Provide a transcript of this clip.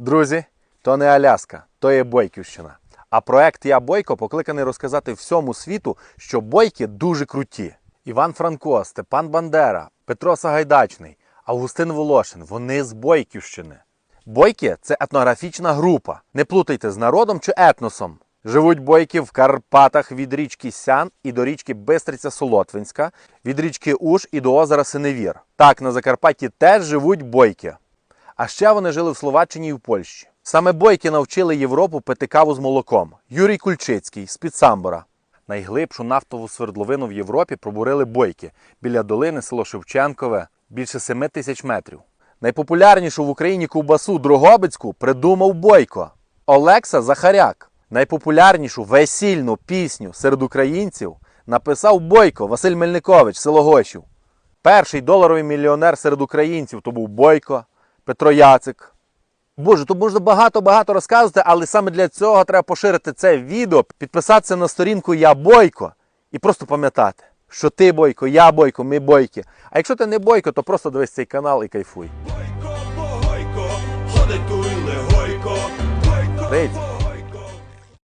Друзі, то не Аляска, то є Бойківщина. А проект Я Бойко покликаний розказати всьому світу, що бойки дуже круті. Іван Франко, Степан Бандера, Петро Сагайдачний, Августин Волошин вони з Бойківщини. Бойки це етнографічна група. Не плутайте з народом чи етносом. Живуть бойки в Карпатах від річки Сян і до річки Бистриця Солотвинська, від річки Уж і до озера Синевір. Так, на Закарпатті теж живуть бойки. А ще вони жили в Словаччині і в Польщі. Саме бойки навчили Європу пити каву з молоком. Юрій Кульчицький з під Самбора. Найглибшу нафтову свердловину в Європі пробурили бойки біля долини село Шевченкове більше 7 тисяч метрів. Найпопулярнішу в Україні ковбасу Дрогобицьку придумав Бойко Олекса Захаряк. Найпопулярнішу весільну пісню серед українців написав Бойко Василь Мельникович, село Гошів. Перший доларовий мільйонер серед українців то був Бойко, Петро Яцик. Боже, тут можна багато-багато розказувати, але саме для цього треба поширити це відео, підписатися на сторінку Я Бойко і просто пам'ятати, що ти Бойко, я Бойко, ми бойки. А якщо ти не бойко, то просто дивись цей канал і кайфуй. Бойко, богойко, ходить туй легойко, бойко.